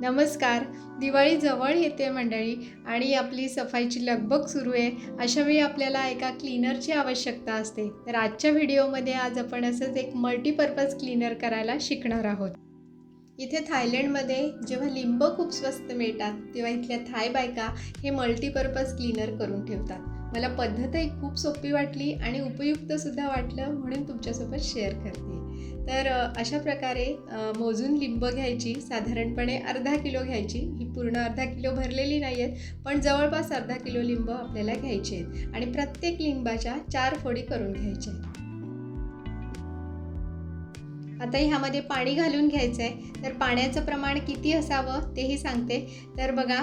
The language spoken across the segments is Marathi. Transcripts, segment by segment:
नमस्कार. दिवाळी जवळ येते मंडळी आणि आपली सफाईची लगबग सुरू आहे. अशावेळी आपल्याला एका क्लीनरची आवश्यकता असते. तर आजच्या व्हिडिओमध्ये आज आपण असंच एक मल्टीपर्पज क्लीनर करायला शिकणार आहोत. इथे थायलंडमध्ये जेव्हा लिंब खूप स्वस्त मिळतात तेव्हा इथल्या थाय बायका हे मल्टीपर्पज क्लीनर करून ठेवतात. मला पद्धतही खूप सोपी वाटली आणि उपयुक्तसुद्धा वाटलं म्हणून तुमच्यासोबत शेअर करते. तर अशा प्रकारे मोजून लिंब घ्यायची साधारणपणे अर्धा किलो घ्यायची. ही पूर्ण अर्धा किलो भरलेली नाही आहेत पण जवळपास अर्धा किलो लिंब आपल्याला घ्यायचे आहेत. आणि प्रत्येक लिंबाच्या चार फोडी करून घ्यायच्या आहेत. आता ह्यामध्ये पाणी घालून घ्यायचं आहे तर पाण्याचं प्रमाण किती असावं तेही सांगते. तर बघा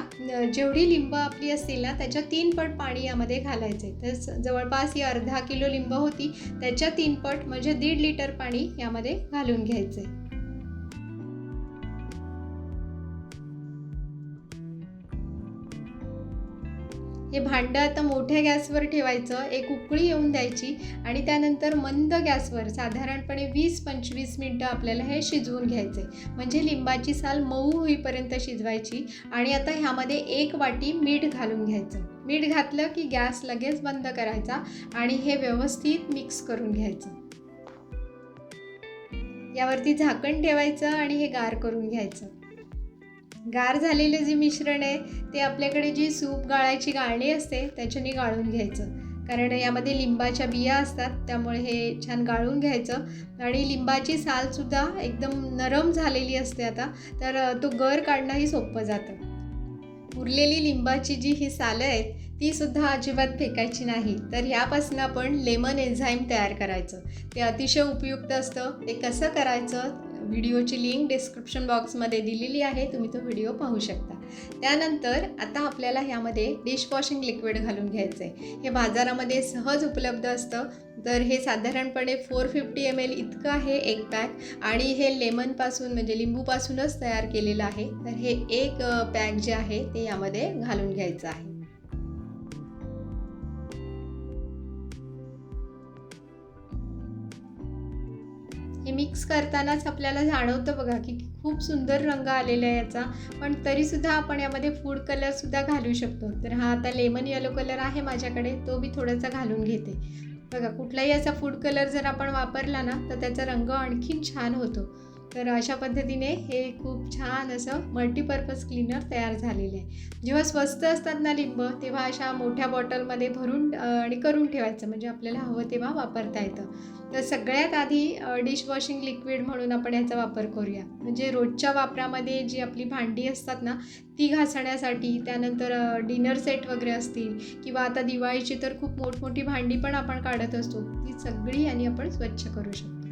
जेवढी लिंब आपली असतील ना त्याच्या तीन पट पाणी यामध्ये घालायचं आहे तर जवळपास ही अर्धा किलो लिंब होती त्याच्या तीन पट म्हणजे दीड लिटर पाणी यामध्ये घालून घ्यायचं आहे हे भांडं आता मोठ्या गॅसवर ठेवायचं एक उकळी येऊन द्यायची आणि त्यानंतर मंद गॅसवर साधारणपणे वीस पंचवीस मिनटं आपल्याला हे शिजवून घ्यायचे म्हणजे लिंबाची साल मऊ होईपर्यंत शिजवायची आणि आता ह्यामध्ये एक वाटी मीठ घालून घ्यायचं. मीठ घातलं की गॅस लगेच बंद करायचा आणि हे व्यवस्थित मिक्स करून घ्यायचं. यावरती झाकण ठेवायचं आणि हे गार करून घ्यायचं. गार झालेले जे मिश्रण आहे ते आपल्याकडे जी सूप गाळायची गाळणी असते त्याच्याने गाळून घ्यायचं. कारण यामध्ये लिंबाच्या बिया असतात त्यामुळे हे छान गाळून घ्यायचं. आणि लिंबाची सालसुद्धा एकदम नरम झालेली असते आता तर तो गर काढणंही सोपं जातं. उरलेली लिंबाची जी ही सालं आहेत ती सुद्धा अजिबात फेकायची नाही. तर ह्यापासून आपण लेमन एन्झाईम तयार करायचं. ते अतिशय उपयुक्त असतं. ते कसं करायचं? व्हिडिओची लिंक डिस्क्रिप्शन बॉक्समध्ये दिलेली आहे तुम्ही तो व्हिडिओ पाहू शकता. त्यानंतर आता आपल्याला ह्यामध्ये डिशवॉशिंग लिक्विड घालून घ्यायचं आहे हे बाजारामध्ये सहज उपलब्ध असतं. तर हे साधारणपणे फोर फिफ्टी एम एल इतकं आहे एक पॅक. आणि हे लेमनपासून म्हणजे लिंबूपासूनच तयार केलेलं आहे. तर हे एक पॅक जे आहे ते यामध्ये घालून घ्यायचं आहे. हे मिक्स करतानाच आपल्याला जाणवतं बघा की खूप सुंदर रंग आलेला आहे याचा. पण तरीसुद्धा आपण यामध्ये फूड कलरसुद्धा घालू शकतो. तर हा आता लेमन येलो कलर आहे माझ्याकडे तो मी थोडासा घालून घेते. बघा कुठलाही असा फूड कलर जर आपण वापरला ना तर त्याचा रंग आणखीन छान होतो. तर अशा पद्धतीने हे खूप छान असं मल्टीपर्पज क्लीनर तयार झालेले आहे. जेव्हा स्वस्त असतात ना लिंब तेव्हा अशा मोठ्या बॉटलमध्ये भरून आणि करून ठेवायचं. म्हणजे आपल्याला हवं तेव्हा वापरता येतं. तर सगळ्यात आधी डिशवॉशिंग लिक्विड म्हणून आपण याचा वापर करूया. म्हणजे रोजच्या वापरामध्ये जी आपली भांडी असतात ना ती घासण्यासाठी त्यानंतर डिनर सेट वगैरे असतील किंवा आता दिवाळीची तर खूप मोठमोठी भांडी पण आपण काढत असतो. ती सगळी आणि आपण स्वच्छ करू शकतो.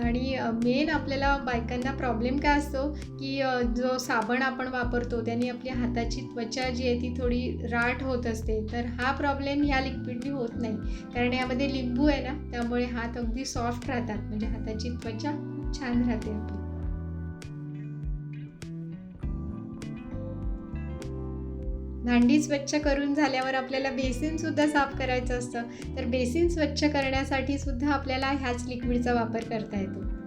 आणि मेन आपल्याला बायकांना प्रॉब्लेम काय असतो की जो साबण आपण वापरतो त्याने आपली हाताची त्वचा जी आहे ती थोडी राठ होत असते. तर हा प्रॉब्लेम ह्या लिक्विडनी होत नाही. कारण यामध्ये लिंबू आहे ना त्यामुळे हात अगदी सॉफ्ट राहतात. म्हणजे हाताची त्वचा छान राहते आपली. भांडी स्वच्छ करून झाल्यावर आपल्याला बेसिन सुद्धा साफ करायचं असतं. तर बेसिन स्वच्छ करण्यासाठी सुद्धा आपल्याला ह्याच लिक्विडचा वापर करता येतो.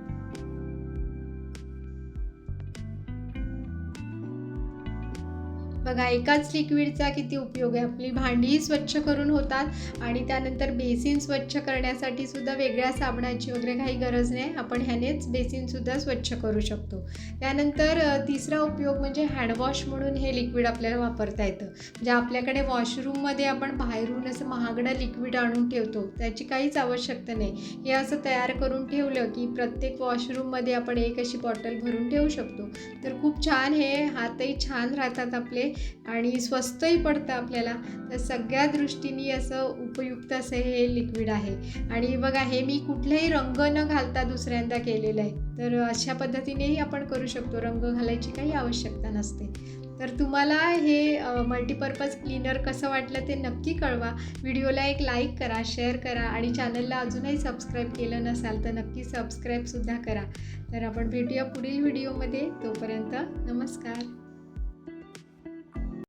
बघा एकाच लिक्विडचा किती उपयोग आहे? आपली भांडीही स्वच्छ करून होतात आणि त्यानंतर बेसिन स्वच्छ करण्यासाठी सुद्धा वेगळ्या साबणाची वगैरे काही गरज नाही. आपण ह्यानेच बेसिनसुद्धा स्वच्छ करू शकतो. त्यानंतर तिसरा उपयोग म्हणजे हँडवॉश म्हणून हे लिक्विड आपल्याला वापरता येतं. म्हणजे आपल्याकडे वॉशरूममध्ये आपण बाहेरून असं महागडं लिक्विड आणून ठेवतो. त्याची काहीच आवश्यकता नाही. हे असं तयार करून ठेवलं की प्रत्येक वॉशरूममध्ये आपण एक अशी बॉटल भरून ठेवू शकतो. तर खूप छान हे हातही छान राहतात आपले. आणि स्वस्तही पडतं आपल्याला. तर सगळ्या दृष्टीने असं उपयुक्त असं हे लिक्विड आहे. आणि बघा हे मी कुठलेही रंग न घालता दुसऱ्यांदा केलेलं आहे. तर अशा पद्धतीनेही आपण करू शकतो. रंग घालायची काही आवश्यकता नसते. तर तुम्हाला हे मल्टीपर्पज क्लीनर कसं वाटलं ते नक्की कळवा. व्हिडिओला एक लाईक करा शेअर करा आणि चॅनलला अजूनही सबस्क्राईब केलं नसाल तर नक्की सबस्क्राईबसुद्धा करा. तर आपण भेटूया पुढील व्हिडिओमध्ये तोपर्यंत नमस्कार.